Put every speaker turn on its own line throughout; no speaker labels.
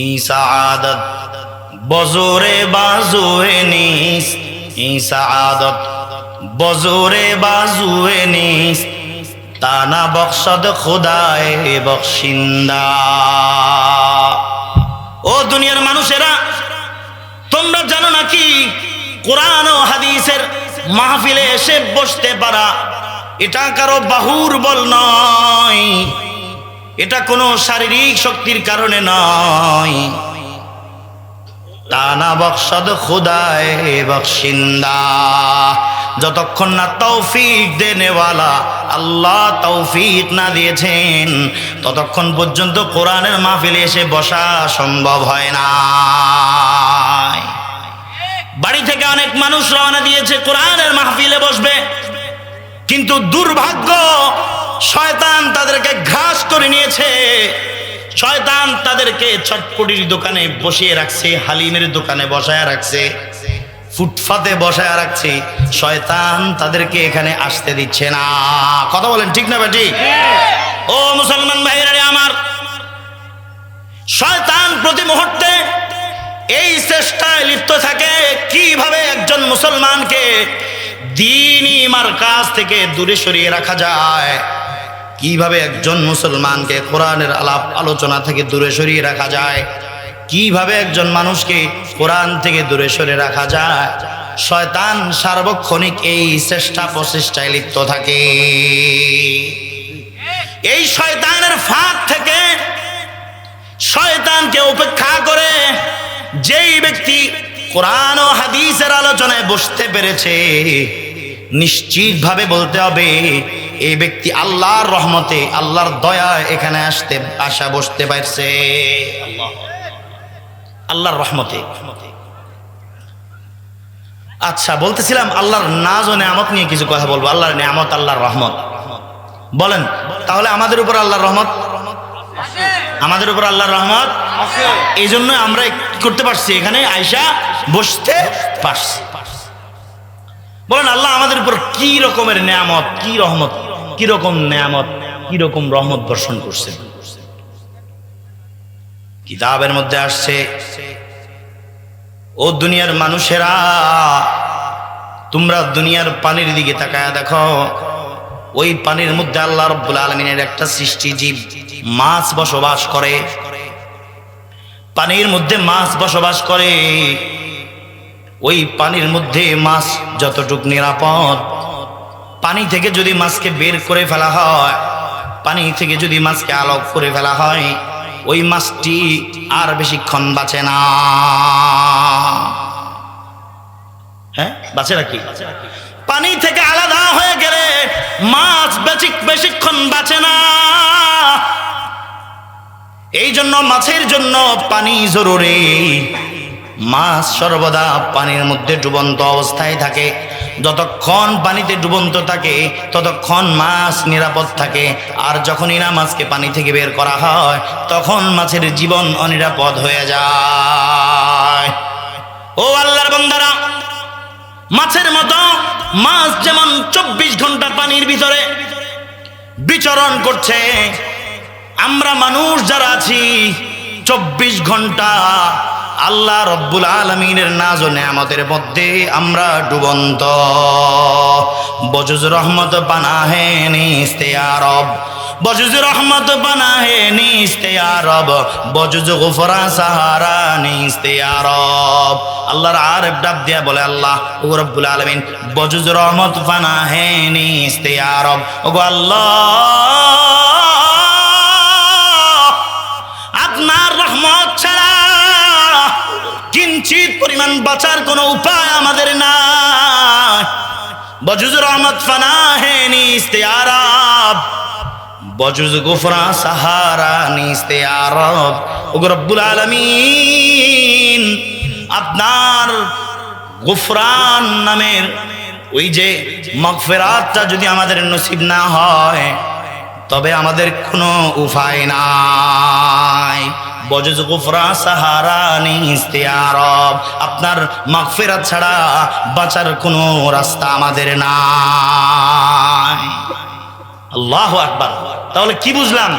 ঈসা আদত, বজোরে বাজুয়ে নিস। ঈসা আদত, বজোরে বাজুয়ে নিস। তানা বখশদ খোদায় বখশিন্দা ও দুনিয়ার মানুষেরা, তোমরা জানো নাকি কোরআন ও হাদিসের মাহফিলে এসে বসতে পারা, এটা কারও বাহুর বল নয়। এটা কোনো শারীরিক শক্তির কারণে নয়। তানা বকশদ খুদায় বকশিন্দা যতক্ষণ না তৌফিক দেনেওয়ালা আল্লাহ তৌফিক না দিয়েছেন, ততক্ষণ পর্যন্ত কোরআনের মাহফিলে এসে বসা সম্ভব হয় না। বাড়ি থেকে অনেক মানুষ রওনা দিয়েছে, কোরআনের মাহফিলে বসবে। কিন্তু দুর্ভাগ্য, শয়তান তাদেরকে ঘাস করে নিয়েছে। শয়তান তাদেরকে চটপটির দোকানে বসিয়ে রাখছে, হালিমের দোকানে বসায় রাখছে ফুটফাতে বসায় রাখছে। শয়তান তাদেরকে এখানে আসতে দিচ্ছে না। কথা বলেন, ঠিক না বেটি? ও মুসলমান ভাইরা আমার শয়তান প্রতি মুহূর্তে এই চেষ্টায় লিপ্ত থাকে। কীভাবে একজন মুসলমানকে দিন ইমার কাছ থেকে দূরে সরিয়ে রাখা যায়। কীভাবে একজন মুসলমানকে কোরআনের আলাপ আলোচনা থেকে দূরে সরিয়ে রাখা যায়? কীভাবে একজন মানুষকে কোরআন থেকে দূরে সরে রাখা যায়? শয়তান সার্বক্ষণিক এই চেষ্টা প্রচেষ্টায় লিপ্ত থাকে। এই শয়তানের ফাঁক থেকে শয়তানকে উপেক্ষা করে যেই ব্যক্তি কোরআন ও হাদিসের আলোচনায় বসতে পেরেছে। নিশ্চিতভাবে বলতে হবে এই ব্যক্তি আল্লাহর রহমতে আল্লাহর দয়া এখানে আসতে আসা বসতে পারছে। আল্লাহর রহমতে। আচ্ছা বলতেছিলাম আল্লাহর নাজ ও নেয়ামত নিয়ে কিছু কথা বলব। আল্লাহর নেয়ামত আল্লাহর রহমত। বলেন তাহলে আমাদের উপর আল্লাহর রহমত? আমাদের উপর আল্লাহর রহমত? এই জন্য আমরা করতে পারছি এখানে? আয়সা বসতে পারছি। বলেন, আল্লাহ আমাদের উপর কি রকমের নেয়ামত, কি রহমত, কি রকম নেয়ামত, কি রকম রহমত বর্ষণ করছেন? কিতাবের মধ্যে আসছে, ও দুনিয়ার মানুষেরা, তোমরা দুনিয়ার পানির দিকে তাকায় দেখো, ওই পানির মধ্যে আল্লাহ রব্বুল আলমিনের একটা সৃষ্টি জীব, মাছ বসবাস করে। পানির মধ্যে মাছ বসবাস করে। ওই পানির মধ্যে মাছ যতটুক নিরাপদ, পানি থেকে যদি মাছকে বের করে ফেলা হয়, পানি থেকে যদি মাছকে আলোক করে ফেলা হয়, ওই মাছটি আর বেশিক্ষণ বাঁচে না। হ্যাঁ বাঁচে নাকি? পানি থেকে আলাদা হয়ে গেলে মাছ বেশি বেশিক্ষণ বাঁচে না। এই জন্য মাছের জন্য পানি জরুরি। মাছ সর্বদা পানির মধ্যে ডুবন্ত অবস্থায় থাকে। যতক্ষণ পানিতে ডুবন্ত থাকে, ততক্ষণ মাছ নিরাপদ থাকে। আর যখনই না মাছকে পানি থেকে বের করা হয়, তখন মাছের জীবন অনিরাপদ হয়ে যায়। ও আল্লাহর বন্দারা, মাছের মতো মাছ যেমন চব্বিশ ঘণ্টা পানির ভিতরে বিচরণ করছে, আমরা মানুষ যারা আছি, চব্বিশ ঘণ্টা আল্লাহ রব্বুল আলমিনের নাজ ও নেয়ামতের মধ্যে আমরা ডুবন্ত। বজুজ রহমত বানা হে নিস্তে আরব বজুজ রহমত বানা হে নিস্তে আরব বজুজ গুফরা সাহারা নিস্তে আরব আল্লাহর আর ডাব দিয়া বলে আল্লাহ, ও রব্বুল আলমিন, বজুজ রহমত বানা হে নিস্তে আরব ও আল্লাহ! পরিমাণ বাঁচার কোনো উপায় আমাদের নাই। বজুজ রহমত ফানা হে নিস্তে আরব। বজুজ গুফরা সাহারা নিস্তে আরব। রব্বুল আলমিন, আপনার গুফরান নামের ওই যে মগফেরাতটা যদি আমাদের নসিব না হয়, তবে আমাদের কোনো উপায় নাই। বজজ গুফরা সাহারা নিস্তে আপনার মাগফিরাত ছাড়া বাঁচার কোনো রাস্তা আমাদের নাই। আল্লাহ আকবার। তাহলে কি বুঝলাম?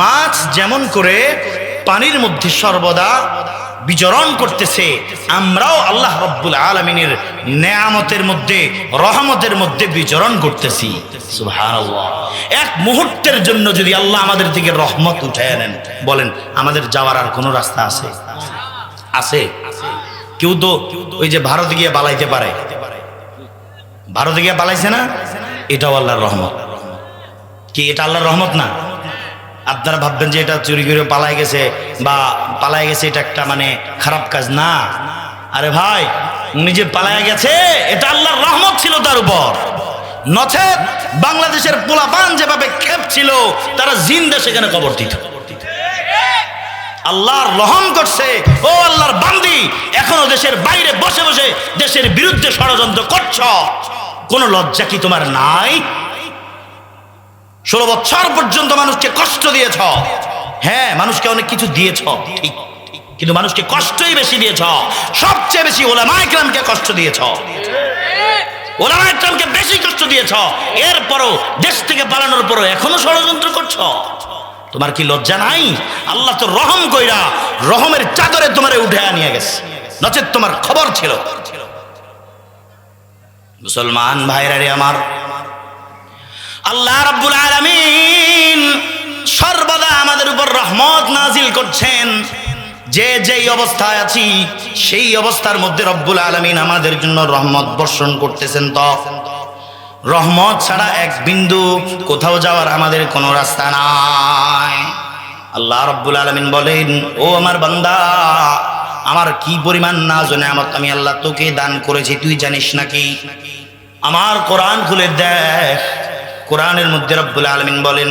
মাছ যেমন করে পানির মধ্যে সর্বদা বিচরণ করতেছে, আমরাও আল্লাহ রব্বুল আলমিনের নেয়ামতের মধ্যে, রহমতের মধ্যে বিচরণ করতেছি। এক মুহূর্তের জন্য যদি আল্লাহ আমাদের থেকে রহমত উঠায় নেন, বলেন, আমাদের যাওয়ার আর কোনো রাস্তা আছে? আছে। কেউ তো ওই যে ভারত গিয়ে বালাইতে পারে। ভারতে গিয়ে পালাইছে না? এটাও আল্লাহর রহমত। কি এটা আল্লাহর রহমত না? আপনারা ভাববেন যে এটা চুরি করে পালাই গেছে, বা পালাই গেছে, এটা একটা মানে খারাপ কাজ না। আরে ভাই, উনি যে পালায় গেছে, এটা আল্লাহর রহমত ছিল তার উপর। নচেত বাংলাদেশের পোলাপান যেভাবে খেপ ছিল, তারা জিন্দা সেখানে কবর দিত। আল্লাহর রহম করছে, ও আল্লাহর বান্দি, এখনও দেশের বাইরে বসে বসে দেশের বিরুদ্ধে ষড়যন্ত্র করছ। কোন লজ্জা কি তোমার নাই? ষোলো বছর পর্যন্ত মানুষকে কষ্ট দিয়েছ। হ্যাঁ মানুষকে অনেক কিছু দিয়েছ। ঠিক। কিন্তু মানুষকে কষ্টই বেশি দিয়েছ। সবচেয়ে বেশি ওলামা ইকরামকে কষ্ট দিয়েছ। ওলামা ইকরামকে বেশি কষ্ট দিয়েছ। এরপরও দেশ থেকে পালানোর পরও এখনও ষড়যন্ত্র করছ। তোমার কি লজ্জা নাই? আল্লাহ তো রহম কইরা রহমের চাদরে তোমারে উঠে নিয়ে গেছে। নচেত তোমার খবর ছিল। মুসলমান ভাইরা রে আমার, আল্লাহ রাব্বুল আলামিন সর্বদা আমাদের উপর রহমত নাজিল করছেন। যে যেই অবস্থায় আছি, সেই অবস্থার মধ্যে রব্বুল আলামিন আমাদের জন্য রহমত বর্ষণ করতেছেন তো। রহমত ছাড়া এক বিন্দু কোথাও যাওয়ার আমাদের কোনো রাস্তা নাই। আল্লাহ রব্বুল আলমিন বলেন, ও আমার বান্দা, আমার কি পরিমাণ না জনে আমার আমি আল্লাহ তোকে দান করেছি, তুই জানিস নাকি? আমার কোরআন খুলে দেখ। কোরআনের মধ্যে রব্বুল আলমিন বলেন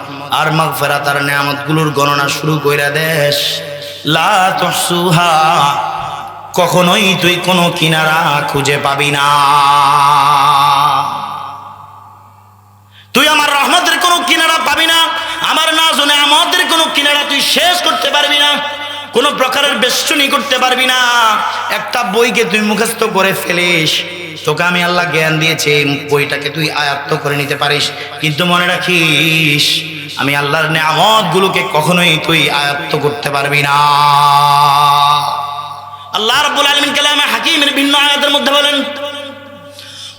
আর মাগফিরাত আর নেয়ামতগুলোর গণনা শুরু কইরা দেশ। লা কখনোই তুই কোনো কিনারা খুঁজে পাবি না। তুই আমার রহমতের কোনো কিনারা পাবি না, আমার না জনে আমাদের কোনো কিনারা তুই শেষ করতে পারবি না, কোনো প্রকারের বেষ্টনী করতে পারবি না। একটা বইকে তুই মুখস্থ করে ফেলিস, তোকে আমি আল্লাহ জ্ঞান দিয়েছি বইটাকে তুই আয়ত্ত করে নিতে পারিস, কিন্তু মনে রাখিস আমি আল্লাহর নেয়ামত গুলোকে কখনোই তুই আয়ত্ত করতে পারবি না আল্লাহ রাব্বুল আলামিন কালামে হাকিমের ভিন্ন আয়াতের মধ্যে বলেন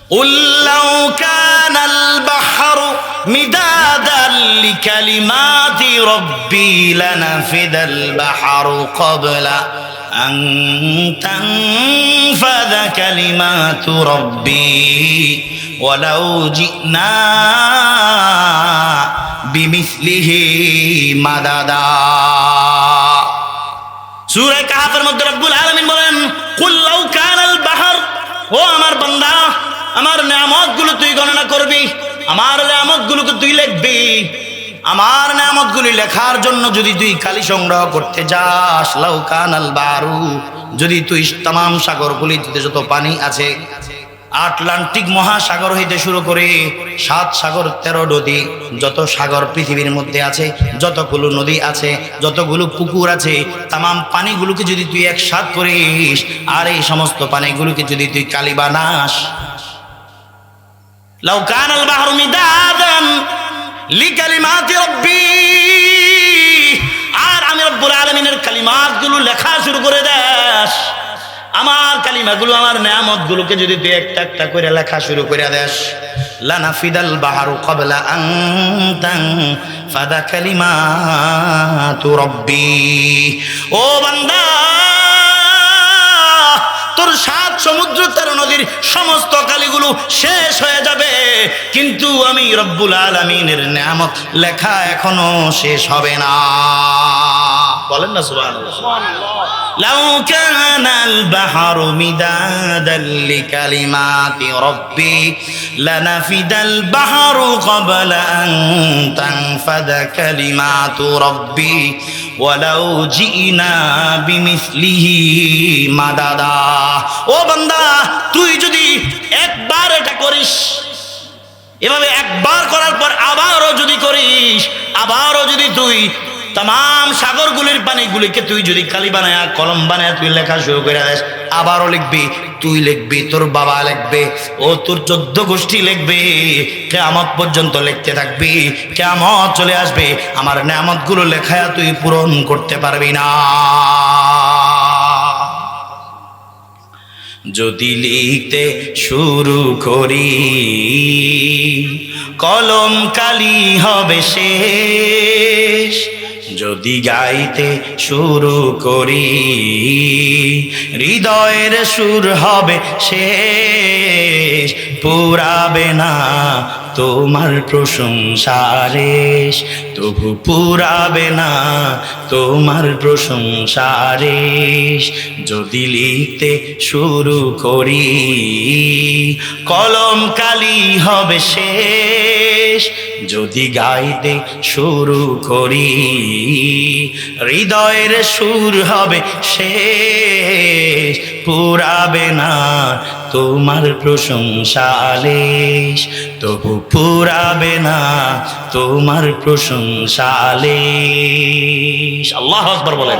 قل لو كان البحر مدادا لكلمات ربي لنفد البحر قبل أن تنفذ كلمات ربي ولو جئنا বিমিসলিহি মাদাদা সূরা কাহাফের মধ্যে রব্বুল আলামিন বলেন, কুল লাউ কানাল বাহার, ও আমার বান্দা, আমার নামতগুলো তুই গণনা করবি, আমার নিয়ামতগুলোকে তুই লিখবি। আমার নামতগুলি লেখার জন্য যদি তুই কালি সংগ্রহ করতে যাস, লাউ কানাল বারু যদি তুই তাম সাগরগুলি যত পানি আছে আটলান্টিক মহাসাগর হইতে শুরু করে সাত সাগর, তেরো নদী, যত সাগর পৃথিবীর মধ্যে আছে, যতগুলো নদী আছে, যতগুলো পুকুর আছে তাম পানিগুলোকে যদি তুই একসাথ করিস, আর এই সমস্ত পানিগুলোকে যদি তুই কালি বানাস। আর আমি রব্বুল আলামিনের কালিমাতগুলো লেখা শুরু করে দেস। আমার কালিমাগুলো, আমার নেয়ামতগুলোকে যদি তুই একটা একটা করে লেখা শুরু করে দেস। বাহারু কালিমাতু রব্বি। ও বান্দা, তোর সাত নদীর সমস্ত কালিগুলো শেষ হয়ে যাবে। কিন্তু আমি রব্বুল আলমিনের নামত লেখা এখনও শেষ হবে না। বলেন না সুবহানাল্লাহ। لو كان البحر مدادا لكلمات ربي لنفد البحر قبل أن تنفد كلمات ربي ولو جئنا بمثله مددا ও বান্দা তুই যদি একবার এটা করিস এভাবে একবার করার পর আবারও যদি করিস আবারও যদি তুই তাম সাগরগুলির পানিগুলিকে তুই যদি কালি বানায়, কলম বানায় তুই লেখা শুরু করে আবারও লিখবি, তুই লিখবি, তোর বাবা লিখবে, ও তোর চোদ্দ গোষ্ঠী লিখবে কেমত পর্যন্ত লিখতে থাকবি কেমত চলে আসবে, আমার নামতগুলো লেখায় তুই পূরণ করতে পারবি না। যদি লিখতে শুরু করি, কলম কালি হবে শেষ যদি গাইতে শুরু করি, হৃদয়ের সুর হবে শেষ, পুরাবে না তোমার প্রশংসারেশ তবু পুরাবে না তোমার প্রশংসারেশ যদি লিখতে শুরু করি, কলম কালি হবে শেষ যদি গাইতে শুরু করি, হৃদয়ের সুর হবে শেষ, পুরাবে না তোমার প্রশংসালেশ তবু পুরাবে না তোমার প্রশংসালেশ আল্লাহ আকবর বলেন।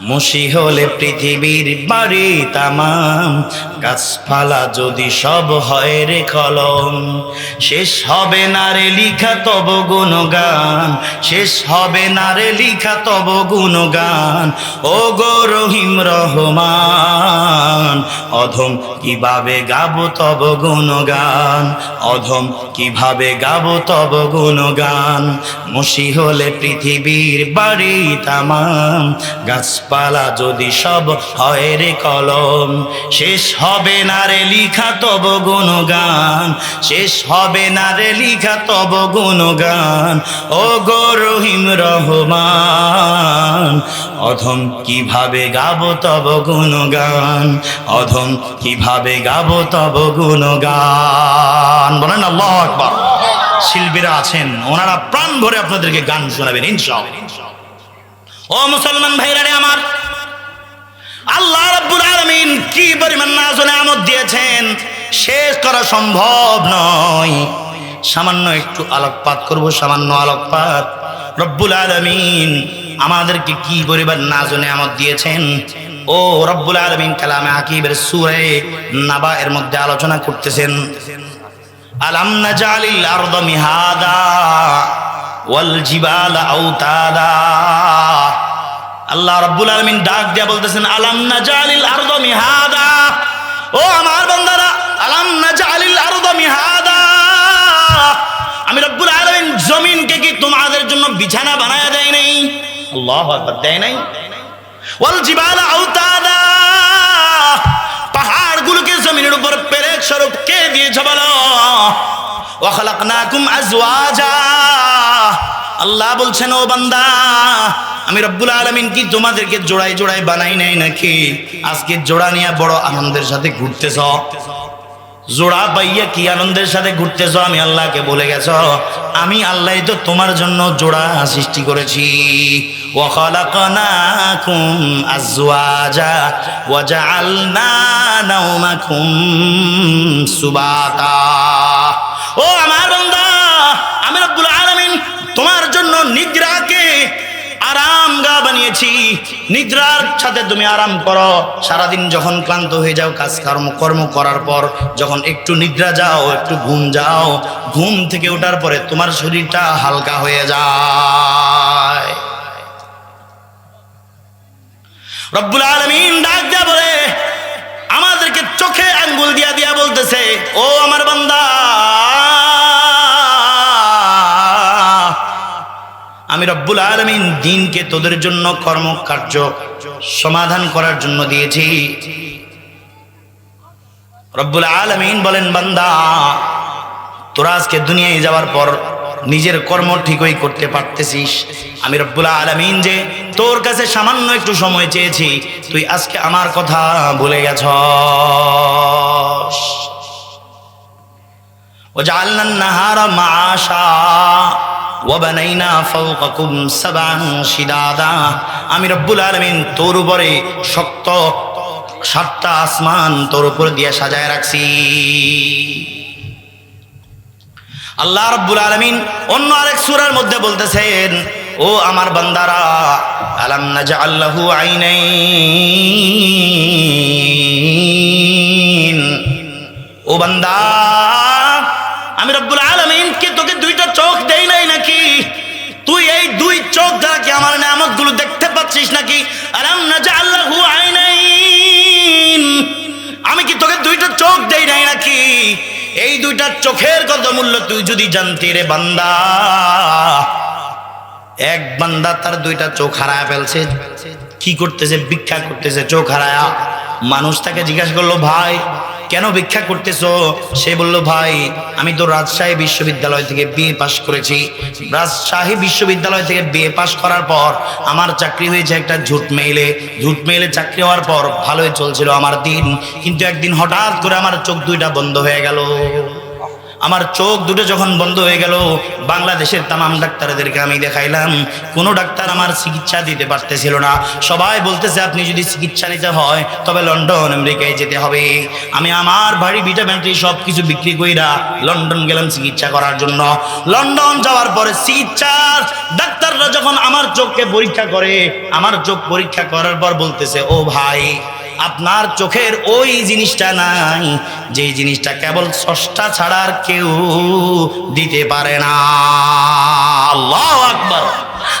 মুশি হলে পৃথিবীর বাড়ি তামাম। গাছপালা যদি সব হয় রে কলম। শেষ হবে না রে লিখা তব গুণগান। শেষ হবে না রে লিখা তব গুণগান। ও গো রহিম রহমান, অধম কীভাবে গাবো তব গুণগান? অধম কীভাবে গাবো তব গুণগান? মুশি হলে পৃথিবীর বাড়ি তামাম। গাছপালা যদি সব হয় রে কলম, শেষ হবে না রে লিখা তব গুণগান, শেষ হবে না রে লিখা তব গুণগান। ও গো রহিম রহমান, অধম কীভাবে গাব তব গুণগান, অধম কীভাবে গাবো তব গুণগান। বলেন আল্লাহ আকবার। শিল্পীরা আছেন, ওনারা প্রাণ ভরে আপনাদেরকে গান শোনাবেন, ইনশাআল্লাহ। ও মুসলমান ভাইরা রে আমার, আল্লাহ রাব্বুল আলামিন কি পরিমাণ নাজনে আমদ দিয়েছেন শেষ করা সম্ভব নয়। সামান্য একটু আলোকপাত করব, সামান্য আলোকপাত। রব্বুল আলামিন আমাদেরকে কি পরিমাণ নাজনে আমদ দিয়েছেন? ও রব্বুল আলামিন কালামে আকিবের সূরা নাবা এর মধ্যে আলোচনা করতেছেন। আলাম নাজালিল আরদ মিহাদা ওয়াল জিবালা আউতাদা আল্লাহ রাব্বুল আলামিন ডাক দিয়া বলতেছেন, আলাম নাজালিল আরদ মিহাদা? ও আমার বান্দারা, আলাম নাজালিল আরদ মিহাদা? আমি রব্বুল আলামিন জমিনকে কি তোমাদের জন্য বিছানা বানায়া দেয় নাই? আল্লাহু আকবার, দেয় নাই? ওয়াল জিবালা আউতাদা পাহাড়গুলোকে জমিনের উপর পেরেক স্বরূপ কে দিয়েছে বলো? ওয়াখালাকনাকুম আজওয়াজা। আল্লাহ বলছেন, ও বান্দা, আমি রব্বুল আলমিন কি তোমাদেরকে জোড়ায় জোড়ায় বানাই নাই নাকি? আজকে জোড়া নিয়ে বড় আনন্দের সাথে ঘুরতেছ। জোড়া পাইয়া কি আনন্দের সাথে ঘুরতেছ, আমি আল্লাহকে বলে গেছ। আমি আল্লাহ তো তোমার জন্য জোড়া সৃষ্টি করেছি। ও আমার বন্ধা তোমার জন্য নিদ্রাকে আরাম গা বানিয়েছি। নিদ্রার সাথে তুমি আরাম করো। সারাদিন যখন ক্লান্ত হয়ে যাও কাজ কর্ম কর্ম করার পর যখন একটু নিদ্রা যাও, একটু ঘুম যাও, ঘুম থেকে ওঠার পরে তোমার শরীরটা হালকা হয়ে যায়। রব্বুল আলমিন ডাক দিয়া বলে, আমাদেরকে চোখে আঙ্গুল দিয়া দিয়া বলতেছে, ও আমার বান্দা আমি রব্বুল আলমিন দিনকে তোদের জন্য কর্মকার্য সমাধান করার জন্য দিয়েছি। রব্বুল আলমিন বলেন, বান্দা, তোরা আজকে দুনিয়ায় যাওয়ার পর নিজের কর্ম ঠিকই করতে পারতেছিস। আমি রব্বুল আলমিন যে তোর কাছে সামান্য একটু সময় চেয়েছি, তুই আজকে আমার কথা ভুলে গেছ ও জাল্লান নাহারা মাশা আমি রব্বুল আলমিন তোর উপরে শক্ত সাতটা আসমান তোর উপর দিয়ে সাজায় রাখছি। আল্লাহ রব্বুল আলমিন অন্য আরেক সুরার মধ্যে বলতেছেন, ও আমার বান্দারা, আলাম নাজা আল্লাহু ও বান্দা গুলো দেখতে পাচ্ছিস নাকি? আমি কি তোকে দুইটা চোখ দেই নাই নাকি? এই দুইটা চোখের কত মূল্য তুই যদি জানতি রে বান্দা? এক বান্দা তার দুইটা চোখ হারায় ফেলছে, কি করতেছে, ভিক্ষা করতেছে, চোখ হারায়া। মানুষ তাকে জিজ্ঞাসা করল, ভাই কেন ভিক্ষা করতেছ? সে বলল, ভাই, আমি তো রাজশাহী বিশ্ববিদ্যালয় থেকে বিএ পাশ করেছি। রাজশাহী বিশ্ববিদ্যালয় থেকে বিএ পাশ করার পর আমার চাকরি হয়েছে একটা ঝুট মেইলে। ঝুট মেইলে চাকরি হওয়ার পর ভালোই চলছিল আমার দিন। কিন্তু একদিন হঠাৎ করে আমার চোখ দুইটা বন্ধ হয়ে গেল। আমার চোখ দুটো যখন বন্ধ হয়ে গেল, বাংলাদেশের তামাম ডাক্তারদেরকে আমি দেখাইলাম। কোনো ডাক্তার আমার চিকিৎসা দিতে পারতেছিল না। সবাই বলতেছে, আপনি যদি চিকিৎসা নিতে হয়, তবে লন্ডন, আমেরিকায় যেতে হবে। আমি আমার বাড়ি ভিটা ব্যাটারি সব কিছু বিক্রি কইরা লন্ডন গেলাম চিকিৎসা করার জন্য। লন্ডন যাওয়ার পরে চিকিৎসার ডাক্তাররা যখন আমার চোখকে পরীক্ষা করে, আমার চোখ পরীক্ষা করার পর বলতেছে, ও ভাই আপনার চোখের ওই জিনিসটা নাই যে জিনিসটা কেবল স্রষ্টা ছাড়ার কেউ দিতে পারে না। আল্লাহ আকবার।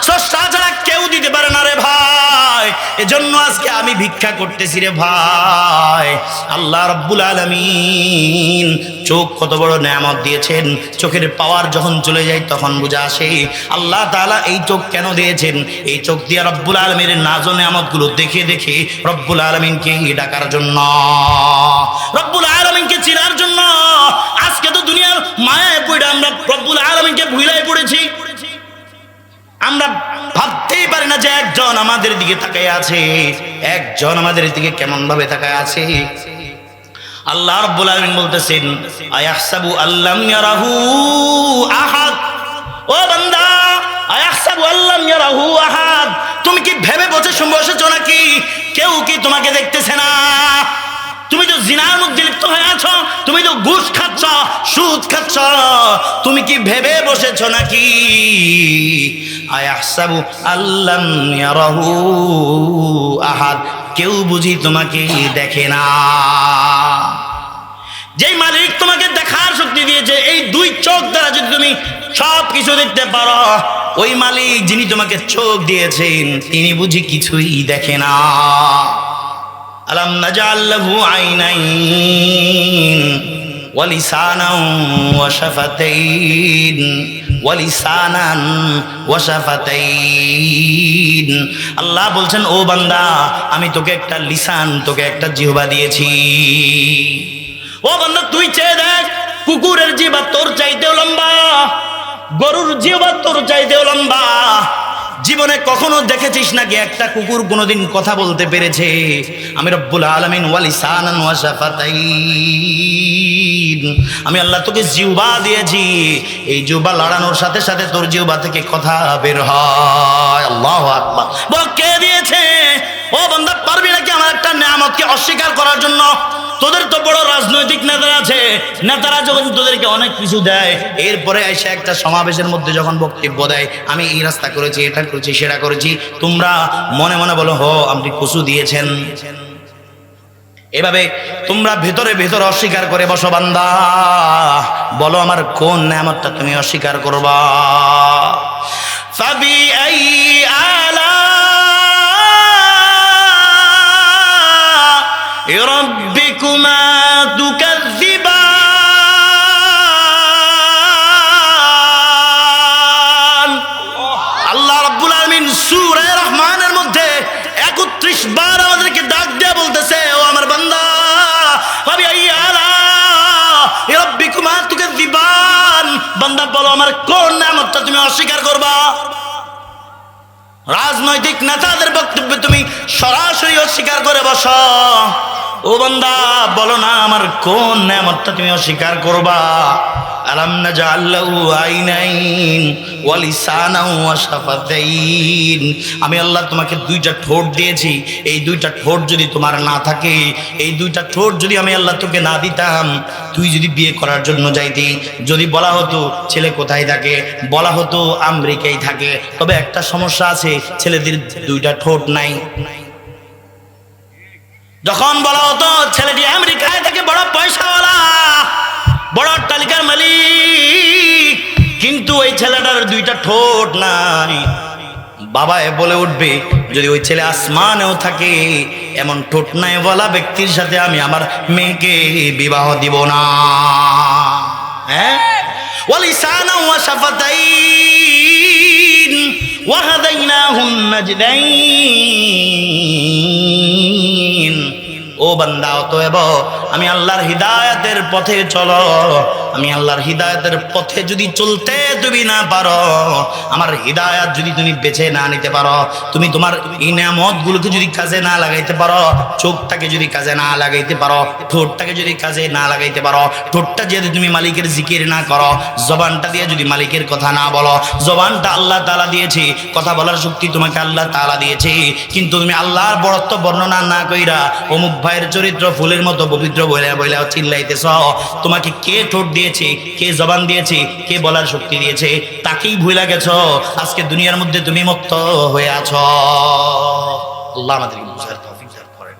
স্রষ্টা ছাড়া কেউ দিতে পারে না রে ভাই। এজন্য আজকে আমি ভিক্ষা করতেছি রে ভাই। আল্লাহ রব্বুল আলমিন চোখ কত বড় নেয়ামত দিয়েছেন? চোখের পাওয়ার যখন চলে যায়, তখন বুঝা আসে, আল্লাহ তালা এই চোখ কেন দিয়েছেন? এই চোখ দিয়ে রব্বুল আলমীর নাজ নেয়ামতগুলো দেখে দেখে রব্বুল আলমিনকে ডাকার জন্য, রব্বুল আলমিনকে চিনার জন্য, আজকে তো দুনিয়ার মায়ায় পড়ে আমরা রব্বুল আলমিনকে ভুলাই পড়েছি। আমরা ভাবতেই পারি না যে একজন আমাদের দিকে তাকায় আছে। একজন আমাদের দিকে কেমন ভাবে তাকায় আছে? আল্লাহ রাব্বুল আলামিন বলতেছেন, আয়াহসাবু আল্লাম ইয়ারাহু আহাদ? ও বান্দা, আয়াহসাবু আল্লাম ইয়ারাহু আহাদ? তুমি কি ভেবে বসে বসেছো নাকি? কেউ কি তোমাকে দেখতেছে না? তুমি তো জিনার মধ্যে লিপ্ত হয়ে আছো, তুমি তো ঘুষ খাচ্ছ, সুদ খাচ্ছ, তুমি কি ভেবে বসেছো নাকি? আয়াহসাবু আল্লাম আহাদ? কেউ বুঝি তোমাকে দেখে না। যেই মালিক তোমাকে দেখার শক্তি দিয়েছে, এই দুই চোখ দ্বারা যদি তুমি সব কিছু দেখতে পারো, ওই মালিক যিনি তোমাকে চোখ দিয়েছেন, তিনি বুঝি কিছুই দেখে না। আলাম নাজাল্লাহু আইনাইন ওয়ালিসানা ওয়াশাফাতাইন ওয়ালিসানান ওয়াশাফাতাইন আল্লাহ বলছেন, ও বান্দা, আমি তোকে একটা লিসান, তোকে একটা জিহবা দিয়েছি। ও বান্দা, তুই চেয়ে দেখ, কুকুরের জিবা তোর চাইতেও লম্বা, গরুর জিবা তোর চাইতেও লম্বা। জীবনে কখনো দেখেছিস নাকি একটা কুকুর কোনোদিন কথা বলতে পেরেছে? আমি রব্বুল আলমিন ওয়ালিসানান ওয়াশাফাতাইন আমি আল্লাহ তোকে জিউবা দিয়েছি। এই জিউবা লড়ানোর সাথে সাথে তোর জিউবা থেকে কথা বের হয়। আল্লাহ আকবার। বল, কে দিয়েছে? ও বান্দা, পারবি নাকি আমার একটা নিয়ামতকে অস্বীকার করার জন্য? তোদের তো বড় রাজনৈতিক নেতারা আছে। নেতারা যখন তোদেরকে অনেক কিছু দেয়, এরপরে এসে একটা সমাবেশের মধ্যে যখন বক্তব্য দেয়, আমি এই রাস্তা করেছি, এটা করেছি, সেটা করেছি, তোমরা মনে মনে বলো, হো, আপনি কুসু দিয়েছেন। এভাবে তোমরা ভেতরে ভেতরে অস্বীকার করে বসো, বান্দা। বলো আমার কোন নামতটা তুমি অস্বীকার করবা? ফাবি আই আলা ربكما تكذبان আল্লাহ রাব্বুল আলামিন সূরা রহমানের মধ্যে 31 বার আমাদেরকে ডাক দিয়ে বলতেছে ও আমার বান্দা ভাবি আলা রাব্বিকুমা তুকাযিবান বান্দা বলো আমার কোন নামত অস্বীকার করবা রাজনৈতিক নেতাদের বক্তব্য তুমি সরাসরি অস্বীকার করে বস ও বান্দা, বলো না আমার কোন নেমতটা তুমি অস্বীকার করবা? আলাম না শাফাতাইন। আমি আল্লাহ তোমাকে দুইটা ঠোঁট দিয়েছি। এই দুইটা ঠোঁট যদি তোমার না থাকে, এই দুইটা ঠোঁট যদি আমি আল্লাহ তোকে না দিতাম, তুই যদি বিয়ে করার জন্য যাইতি, যদি বলা হতো ছেলে কোথায় থাকে, বলা হতো আমেরিকায় থাকে, তবে একটা সমস্যা আছে, ছেলেদের দুইটা ঠোঁট নাই। যখন বলা হতো, ছেলেটি আমেরিকায় থাকে, বড় পয়সাওয়ালা, বড় তালিকার মালিক। কিন্তু ওই ছেলেটার দুইটা ঠোঁট নাই। বাবা এ বলে উঠবে, যদি ওই ছেলে আসমানেও থাকে, এমন ঠোঁট নাই বলা ব্যক্তির সাথে আমি আমার মেয়েকে বিবাহ দিব না। হ্যাঁ? ওয়ালিসানা ওয়া ও বান্দা অতএব আমি আল্লাহর হিদায়াতের পথে চলো। আমি আল্লাহর হিদায়াতের পথে যদি চলতে তুমি না পারো, আমার হিদায়াত যদি তুমি বেছে না নিতে পারো, তুমি তোমার ইনামত গুলোকে যদি কাজে না লাগাইতে পারো, চোখটাকে যদি কাজে না লাগাইতে পারো, ঠোঁটটাকে যদি কাজে না লাগাইতে পারো, ঠোঁটটা যদি তুমি মালিকের জিকির না করো, জবানটা দিয়ে যদি মালিকের কথা না বলো, জবানটা আল্লাহ তালা দিয়েছে, কথা বলার শক্তি তোমাকে আল্লাহ তালা দিয়েছে। কিন্তু তুমি আল্লাহর বড়ত্ব বর্ণনা না কইরা অমুক ভাইয়ের চরিত্র ফুলের মতো পবিত্র বইলা বইলা চিল্লাইতেছ। তোমাকে কে ঠোঁট দিয়েছে, কে জবান দিয়েছে, কে বলার শক্তি দিয়েছে, তাকেই ভুলা গেছ। আজকে দুনিয়ার মধ্যে তুমি মুক্ত হয়ে আছো। আল্লাহ আমাদেরকে বুঝার